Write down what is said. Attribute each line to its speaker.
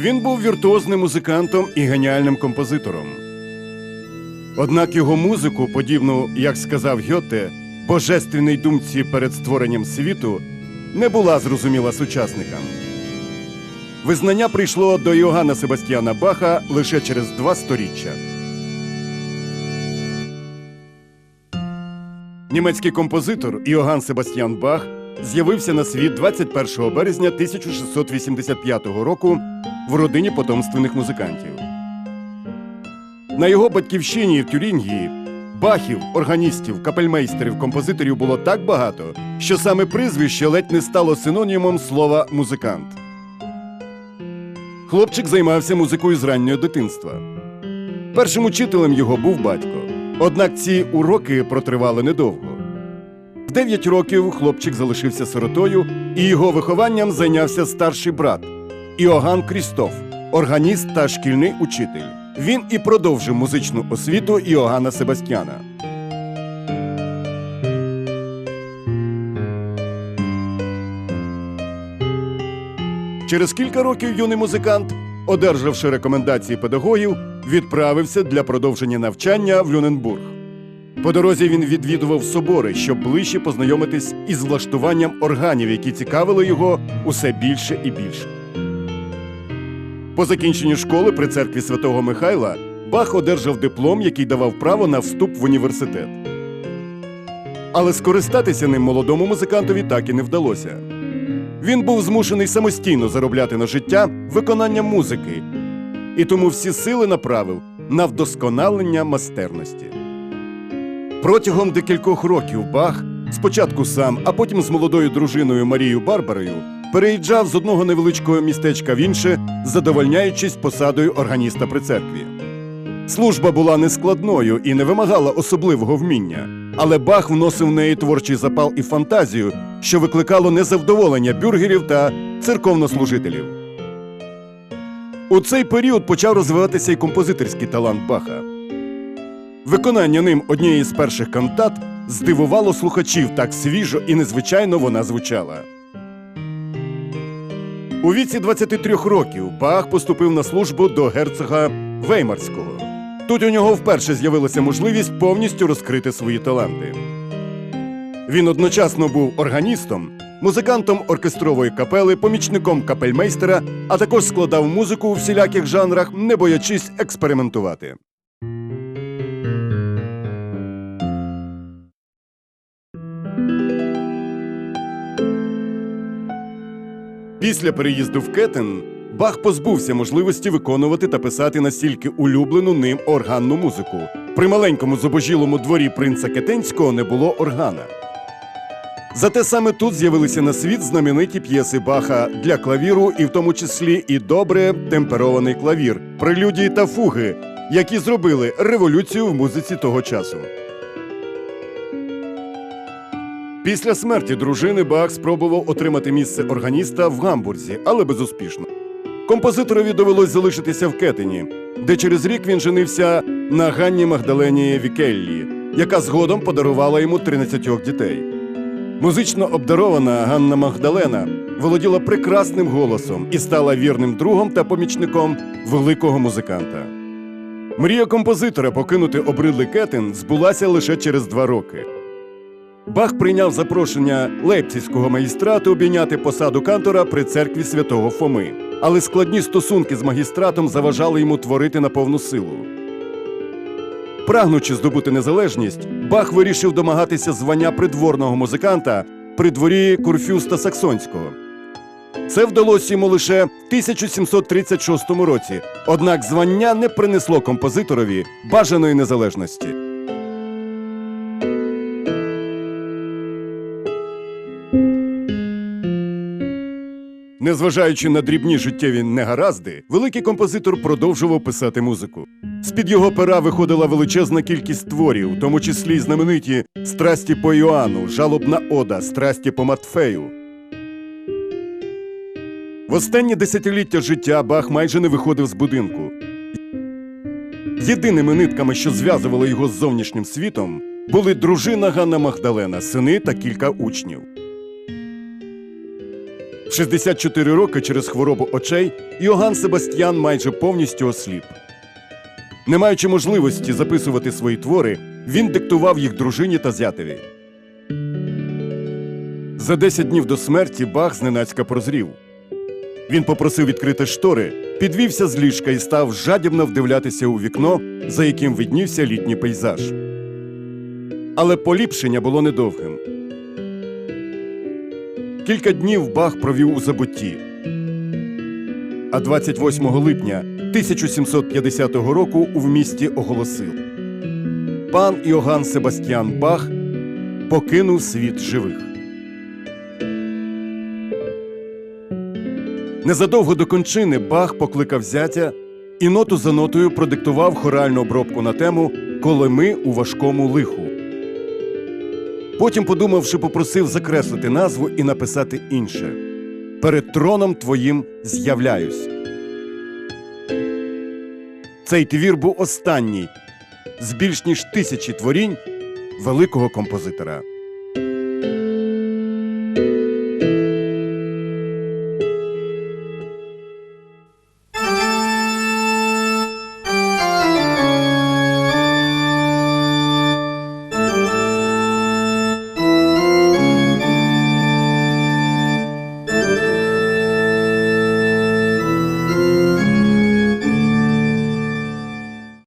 Speaker 1: Він був віртуозним музикантом і геніальним композитором. Однак його музику, подібну, як сказав Гьоте, божественній думці перед створенням світу, не була зрозуміла сучасникам. Визнання прийшло до Йоганна Себастьяна Баха лише через два сторіччя. Німецький композитор Іоганн Себастьян Бах з'явився на світ 21 березня 1685 року в родині потомственних музикантів. На його батьківщині в Тюрінгії бахів, органістів, капельмейстерів, композиторів було так багато, що саме прізвище ледь не стало синонімом слова музикант. Хлопчик займався музикою з раннього дитинства. Першим учителем його був батько. Однак ці уроки протривали недовго. В 9 років хлопчик залишився сиротою, і його вихованням зайнявся старший брат Іоганн Крістоф, органіст та шкільний учитель. Він і продовжив музичну освіту Іоганна Себастьяна. Через кілька років юний музикант, одержавши рекомендації педагогів, відправився для продовження навчання в Люненбург. По дорозі він відвідував собори, щоб ближче познайомитись із влаштуванням органів, які цікавили його усе більше і більше. По закінченню школи при церкві святого Михайла Бах одержав диплом, який давав право на вступ в університет. Але скористатися ним молодому музикантові так і не вдалося. Він був змушений самостійно заробляти на життя виконанням музики, і тому всі сили направив на вдосконалення майстерності. Протягом декількох років Бах, спочатку сам, а потім з молодою дружиною Марією Барбарою, переїжджав з одного невеличкого містечка в інше, задовольняючись посадою органіста при церкві. Служба була нескладною і не вимагала особливого вміння, але Бах вносив в неї творчий запал і фантазію, що викликало незавдоволення бюргерів та церковнослужителів. У цей період почав розвиватися й композиторський талант Баха. Виконання ним однієї з перших кантат здивувало слухачів так свіжо і незвичайно вона звучала. У віці 23 років Бах поступив на службу до герцога Веймарського. Тут у нього вперше з'явилася можливість повністю розкрити свої таланти. Він одночасно був органістом, музикантом оркестрової капели, помічником капельмейстера, а також складав музику у всіляких жанрах, не боячись експериментувати. Після переїзду в Кетен Бах позбувся можливості виконувати та писати настільки улюблену ним органну музику. При маленькому зубожілому дворі принца Кетенського не було органа. Зате саме тут з'явилися на світ знамениті п'єси Баха для клавіру, і в тому числі і добре темперований клавір, прелюдії та фуги, які зробили революцію в музиці того часу. Після смерті дружини Бах спробував отримати місце органіста в Гамбурзі, але безуспішно. Композиторові довелось залишитися в Кетені, де через рік він женився на Ганні Магдалені Вікеллі, яка згодом подарувала йому 13 дітей. Музично обдарована Ганна Магдалена володіла прекрасним голосом і стала вірним другом та помічником великого музиканта. Мрія композитора покинути обридлий Кетен збулася лише через два роки. Бах прийняв запрошення лейпцизького магістрату обійняти посаду кантора при церкві святого Фоми, але складні стосунки з магістратом заважали йому творити на повну силу. Прагнучи здобути незалежність, Бах вирішив домагатися звання придворного музиканта при дворі Курфюста Саксонського. Це вдалося йому лише в 1736 році, однак звання не принесло композиторові бажаної незалежності. Незважаючи на дрібні життєві негаразди, великий композитор продовжував писати музику. З-під його пера виходила величезна кількість творів, в тому числі й знамениті страсті по Іоанну, жалобна ода, страсті по Матфею. В останні десятиліття життя Бах майже не виходив з будинку. Єдиними нитками, що зв'язували його з зовнішнім світом, були дружина Ганна Магдалена, сини та кілька учнів. В 64 роки через хворобу очей Йоган Себастьян майже повністю осліп. Не маючи можливості записувати свої твори, він диктував їх дружині та зятеві. За 10 днів до смерті Бах зненацька прозрів. Він попросив відкрити штори, підвівся з ліжка і став жадібно вдивлятися у вікно, за яким виднівся літній пейзаж. Але поліпшення було недовгим. Кілька днів Бах провів у забутті. А 28 липня 1750 року у вмісті оголосив: Пан Іоганн Себастьян Бах покинув світ живих. Незадовго до кончини Бах покликав зятя і ноту за нотою продиктував хоральну обробку на тему Коли ми у важкому лиху. Потім, подумавши, попросив закреслити назву і написати інше Перед троном твоїм з'являюсь. Цей твір був останній з більш ніж тисячі творінь великого композитора.